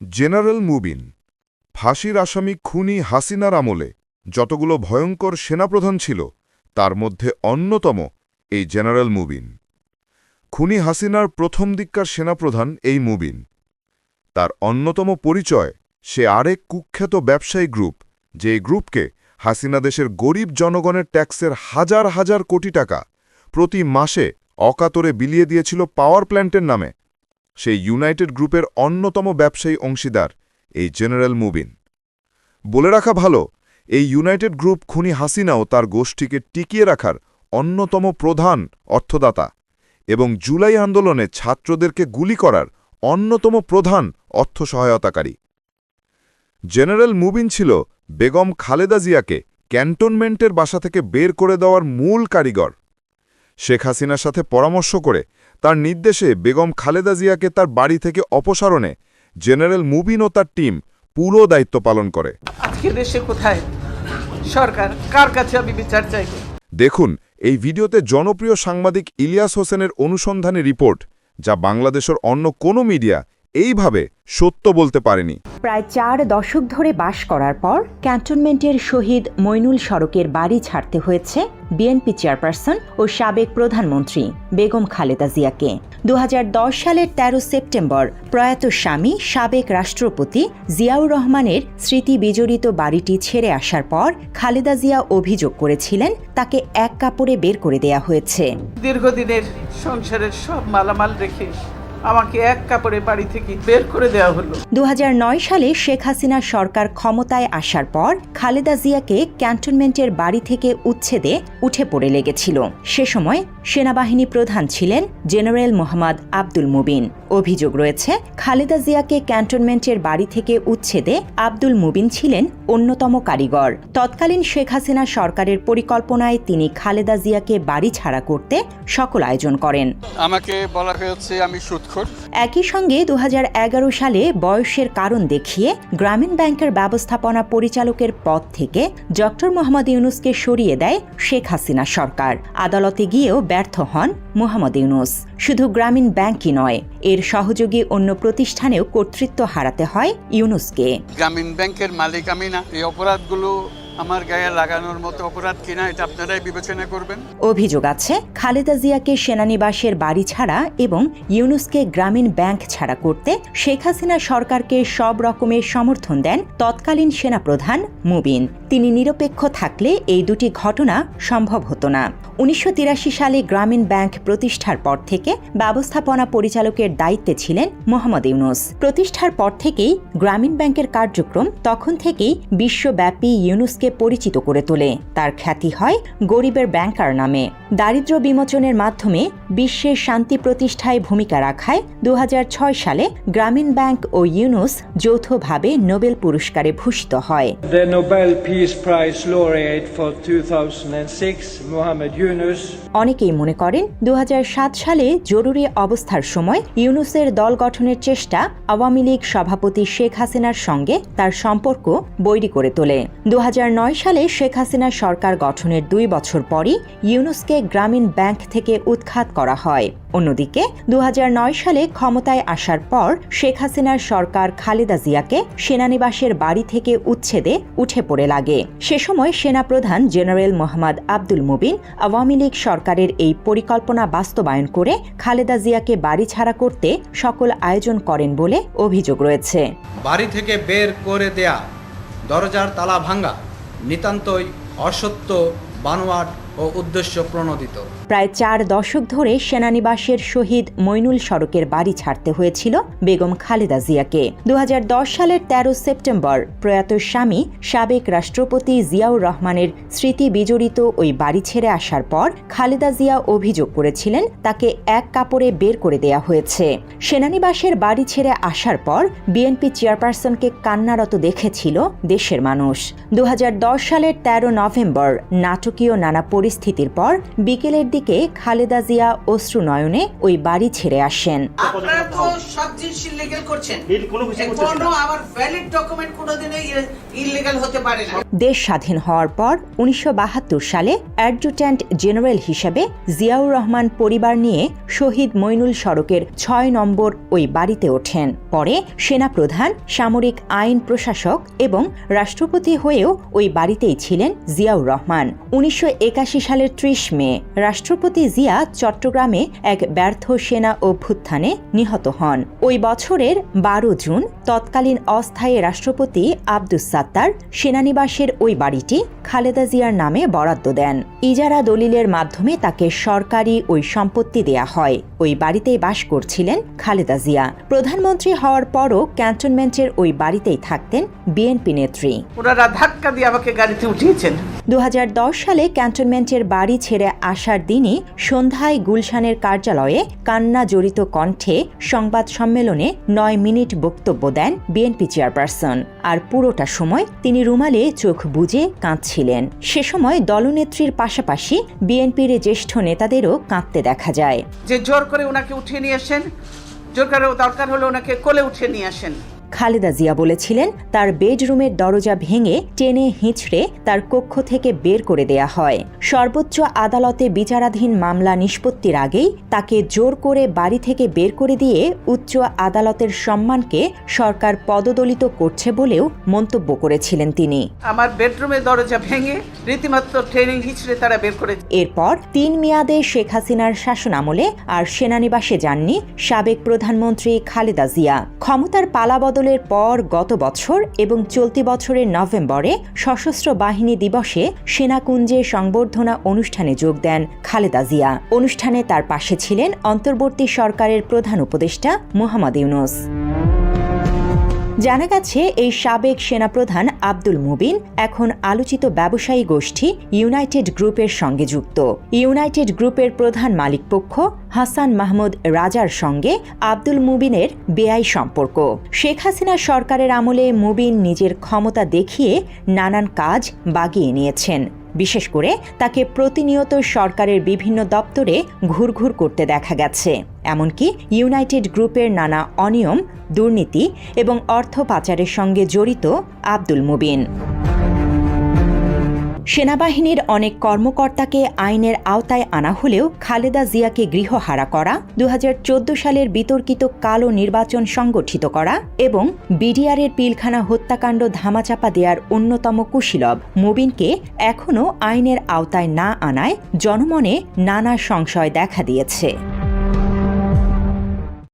General Mubin, ফাঁসির আসামি খুনি হাসিনার আমলে যতগুলো ভয়ঙ্কর সেনাপ্রধান ছিল, তার মধ্যে অন্যতম এই জেনারেল মুবিন। খুনি হাসিনার প্রথম দিককার সেনাপ্রধান এই মুবিন। তার অন্যতম পরিচয়, সে আরেক কুখ্যাত ব্যবসায়ী গ্রুপ, যে গ্রুপকে হাসিনা দেশের গরিব জনগণের ট্যাক্সের হাজার হাজার কোটি টাকা প্রতি মাসে অকাতরে বিলিয়ে দিয়েছিল পাওয়ার প্ল্যান্টের নামে। সেই ইউনাইটেড গ্রুপের অন্যতম ব্যবসায়ী অংশীদার, এই জেনারেল মুবিন। বলে রাখা ভালো, এই ইউনাইটেড গ্রুপ খুনি হাসিনাও তার গোষ্ঠীকে টিকিয়ে রাখার অন্যতম প্রধান অর্থদাতা এবং জুলাই আন্দোলনে ছাত্রদেরকে গুলি করার অন্যতম প্রধান অর্থ সহায়তাকারী জেনারেল মুবিন ছিল বেগম খালেদা জিয়াকে ক্যান্টনমেন্টের বাসা থেকে বের করে দেওয়ার মূল কারিগর। শেখ হাসিনার সাথে পরামর্শ করে তার নির্দেশে বেগম খালেদা জিয়াকে তার বাড়ি থেকে অপসারণে জেনারেল মুবিন ও তার টিম পুরো দায়িত্ব পালন করে। আজকে দেশে কোথায়? সরকার? কার কাছে আমি বিচার চাইব? দেখুন এই ভিডিওতে জনপ্রিয় সাংবাদিক ইলিয়াস হোসেনের অনুসন্ধানী রিপোর্ট যা বাংলাদেশের অন্য কোনো মিডিয়া এইভাবে সত্য বলতে পারেনি। প্রায় চার দশক ধরে বাস করার পর ক্যান্টনমেন্টের শহীদ মইনুল সড়কের বাড়ি ছাড়তে হয়েছে বিএনপি চেয়ারপারসন ও সাবেক প্রধানমন্ত্রী বেগম খালেদা জিয়াকে। দু হাজার দশ সালের ১৩ সেপ্টেম্বর প্রয়াত স্বামী সাবেক রাষ্ট্রপতি জিয়াউর রহমানের স্মৃতি বিজড়িত বাড়িটি ছেড়ে আসার পর খালেদা জিয়া অভিযোগ করেছিলেন তাকে এক কাপড়ে বের করে দেয়া হয়েছে। দীর্ঘদিনের সংসারের সব মালামাল রেখে আমাকে এক কাপড়ে বাড়ি থেকে বের করে দেওয়া হলো। দু হাজার নয় সালে শেখ হাসিনা সরকার ক্ষমতায় আসার পর খালেদা জিয়াকে ক্যান্টনমেন্টের বাড়ি থেকে উচ্ছেদে উঠে পড়ে লেগেছিল। সে সময় সেনাবাহিনী প্রধান ছিলেন জেনারেল মোহাম্মদ আব্দুল মুবিন। অভিযোগ রয়েছে খালেদা জিয়াকে ক্যান্টনমেন্টের বাড়ি থেকে উচ্ছেদে আব্দুল মুবিন ছিলেন অন্যতম কারিগর। তৎকালীন শেখ হাসিনা সরকারের পরিকল্পনায় তিনি খালেদা জিয়াকে বাড়ি ছাড়া করতে সকল আয়োজন করেন। আমাকে বলা হয়েছে আমি একই সঙ্গে দু হাজার এগারো সালে বয়সের কারণ দেখিয়ে গ্রামীণ ব্যাংকের ব্যবস্থাপনা পরিচালকের পদ থেকে ডক্টর মোহাম্মদ ইউনুসকে সরিয়ে দেয় শেখ হাসিনা সরকার। আদালতে গিয়েও ব্যর্থ হন মোহাম্মদ ইউনুস। শুধু গ্রামীণ ব্যাংকই নয় এর সহযোগী অন্য প্রতিষ্ঠানেও কর্তৃত্ব হারাতে হয় ইউনুসকে। গ্রামীণ ব্যাংকের মালিক আমি না এই অপরাধগুলো আমার গায়ে লাগানোর মতো অপরাধ কিনা এটা আপনারাই বিবেচনা করবেন। অভিযোগ আছে, খালেদা জিয়াকে সেনানিবাসের বাড়ি ছাড়া এবং ইউনুসকে গ্রামীণ ব্যাংক ছাড়া করতে শেখ হাসিনা সরকারকে সব রকমের সমর্থন দেন তৎকালীন সেনাপ্রধান মুবিন। তিনি নিরপেক্ষ থাকলে এই দুটি ঘটনা সম্ভব হতো না। উনিশশো তিরাশি সালে গ্রামীণ ব্যাংক প্রতিষ্ঠার পর থেকে ব্যবস্থাপনা পরিচালকের দায়িত্বে ছিলেন মোহাম্মদ ইউনুস। প্রতিষ্ঠার পর থেকেই গ্রামীণ ব্যাংকের কার্যক্রম তখন থেকেই বিশ্বব্যাপী ইউনুসকে পরিচিত করে তোলে। তার খ্যাতি হয় গরিবের ব্যাংকার নামে। দারিদ্র্য বিমোচনের মাধ্যমে বিশ্বের শান্তি প্রতিষ্ঠায় ভূমিকা রাখায় দু হাজার ছয় সালে গ্রামীণ ব্যাংক ও ইউনুস যৌথভাবে নোবেল পুরস্কারে ভূষিত হয়। The Nobel Peace Prize laureate for 2006, Mohamed Yunus, অনেকেই মনে করেন দু হাজার সাত সালে জরুরি অবস্থার সময় ইউনুসের দল গঠনের চেষ্টা আওয়ামী লীগ সভাপতি শেখ হাসিনার সঙ্গে তার সম্পর্ক বৈরী করে তোলে। দু সালে শেখ হাসিনা সরকার গঠনের দুই বছর পরই ইউনুসকে গ্রামীণ ব্যাংক থেকে উৎখাত করা হয়। অন্যদিকে দু সালে ক্ষমতায় আসার পর শেখ হাসিনার সরকার খালেদা জিয়াকে সেনানিবাসের বাড়ি থেকে উচ্ছেদে উঠে পড়ে লাগে। সে সময় সেনাপ্রধান জেনারেল মোহাম্মদ আব্দুল মুবিন আওয়ামী লীগ সরকারের এই পরিকল্পনা বাস্তবায়ন করে খালেদা জিয়াকে বাড়ি ছাড়া করতে সকল আয়োজন করেন বলে অভিযোগ রয়েছে। বাড়ি থেকে বের করে দেয়া, দরজার তালা ভাঙ্গা নিতান্তই অসত্য বানোয়াট ও উদ্দেশ্য প্রণোদিত। প্রায় চার দশক ধরে সেনানিবাসের শহীদ মইনুল সড়কের বাড়ি ছাড়তে হয়েছিল বেগম খালেদা জিয়াকে। দুহাজার দশ সালের ১৩ সেপ্টেম্বর প্রয়াত স্বামী সাবেক রাষ্ট্রপতি জিয়াউর রহমানের স্মৃতি বিজড়িত ওই বাড়ি ছেড়ে আসার পর খালেদা জিয়া অভিযোগ করেছিলেন তাকে এক কাপড়ে বের করে দেয়া হয়েছে। সেনানিবাসের বাড়ি ছেড়ে আসার পর বিএনপি চেয়ারপারসনকে কান্নারত দেখেছিল দেশের মানুষ। দু হাজার দশ সালের ১৩ নভেম্বর নাটকীয় নানা পরিস্থিতি পরিস্থিতির পর বিকেলের দিকে খালেদা জিয়া অশ্রু নয়নে ওই বাড়ি ছেড়ে আসেন। আপনারা তো সব জিনিস ইলিগাল করছেন। কোনো আমার ভ্যালিড ডকুমেন্ট কোনোদিনই ইলিগাল হতে পারে না। দেশ স্বাধীন হওয়ার পর উনিশশো বাহাত্তর সালে অ্যাডজুট্যান্ট জেনারেল হিসেবে জিয়াউর রহমান পরিবার নিয়ে শহীদ মইনুল সড়কের ছয় নম্বর ওই বাড়িতে ওঠেন। পরে সেনাপ্রধান সামরিক আইন প্রশাসক এবং রাষ্ট্রপতি হয়েও ওই বাড়িতেই ছিলেন জিয়াউর রহমান। উনিশশো একাশি সালের ত্রিশ মে রাষ্ট্রপতি জিয়া চট্টগ্রামে এক ব্যর্থ সেনা অভ্যুত্থানে নিহত হন। ওই বছরের বারো জুন তৎকালীন অস্থায়ী রাষ্ট্রপতি আব্দুস সাত্তার সেনানিবাসের ওই বাড়িটি খালেদা জিয়ার নামে বরাদ্দ দেন। ইজারা দলিলের মাধ্যমে তাকে সরকারি ওই সম্পত্তি দেয়া হয়। ওই বাড়িতেই বাস করছিলেন খালেদা জিয়া। প্রধানমন্ত্রী হওয়ার পরও ক্যান্টনমেন্টের ওই বাড়িতেই থাকতেন বিএনপি নেত্রী। ওনারা ধাক্কা দিয়ে আমাকে গাড়িতে উঠিয়েছেন। দু হাজার দশ সালে ক্যান্টনমেন্টের বাড়ি ছেড়ে আসার দিনই সন্ধ্যায় গুলশানের কার্যালয়ে কান্না জড়িত কণ্ঠে সংবাদ সম্মেলনে নয় মিনিট বক্তব্য দেন বিএনপি চেয়ারপারসন। আর পুরোটা সময় তিনি রুমালে চোখ বুজে কাঁদছিলেন। সে সময় দলনেত্রীর পাশাপাশি বিএনপির জ্যেষ্ঠ নেতাদেরও কাঁদতে দেখা যায়। যে জোর করে ওনাকে নিয়ে আসেন, জোর করে দরকার হলে ওনাকে কোলে উঠিয়ে নিয়ে আসেন। খালেদা জিয়া বলেছিলেন তার বেডরুমের দরজা ভেঙে টেনে হিঁচড়ে তার কক্ষ থেকে বের করে দেয়া হয়। সর্বোচ্চ আদালতে বিচারাধীন মামলা নিষ্পত্তির আগেই তাকে জোর করে বাড়ি থেকে বের করে দিয়ে উচ্চ আদালতের সম্মানকে সরকার পদদলিত করছে বলেও মন্তব্য করেছিলেন তিনি। আমার বেডরুমের দরজা ভেঙে রীতিমাত্র ট্রেনিং হিচড়ে তারা বের করে এরপর তিন মেয়াদে শেখ হাসিনার শাসনামলে আর সেনানিবাসে যাননি সাবেক প্রধানমন্ত্রী খালেদা জিয়া। ক্ষমতার পালাবদলের পর গত বছর এবং চলতি বছরের নভেম্বরে সশস্ত্র বাহিনী দিবসে সেনাকুঞ্জে সংবর্ধনা অনুষ্ঠানে যোগ দেন খালেদা জিয়া। অনুষ্ঠানে তার পাশে ছিলেন অন্তর্বর্তী সরকারের প্রধান উপদেষ্টা মোহাম্মদ ইউনুস। জানা গেছে, এই সাবেক সেনাপ্রধান আব্দুল মুবিন এখন আলোচিত ব্যবসায়ী গোষ্ঠী ইউনাইটেড গ্রুপের সঙ্গে যুক্ত। ইউনাইটেড গ্রুপের প্রধান মালিকপক্ষ হাসান মাহমুদ রাজার সঙ্গে আব্দুল মুবিনের বেআই সম্পর্ক। শেখ হাসিনা সরকারের আমলে মুবিন নিজের ক্ষমতা দেখিয়ে নানান কাজ বাগিয়ে নিয়েছেন। বিশেষ করে তাকে প্রতিনিয়ত সরকারের বিভিন্ন দপ্তরে ঘুরঘুর করতে দেখা গেছে। এমনকি ইউনাইটেড গ্রুপের নানা অনিয়ম, দুর্নীতি এবং অর্থ পাচারের সঙ্গে জড়িত আব্দুল মুবিন। সেনাবাহিনীর অনেক কর্মকর্তাকে আইনের আওতায় আনা হলেও খালেদা জিয়াকে গৃহহারা করা দু হাজার চোদ্দ সালের বিতর্কিত কালো নির্বাচন সংগঠিত করা এবং বিডিআরের পিলখানা হত্যাকাণ্ড ধামাচাপা দেওয়ার অন্যতম কুশীলব মুবিনকে এখনও আইনের আওতায় না আনায় জনমনে নানা সংশয় দেখা দিয়েছে।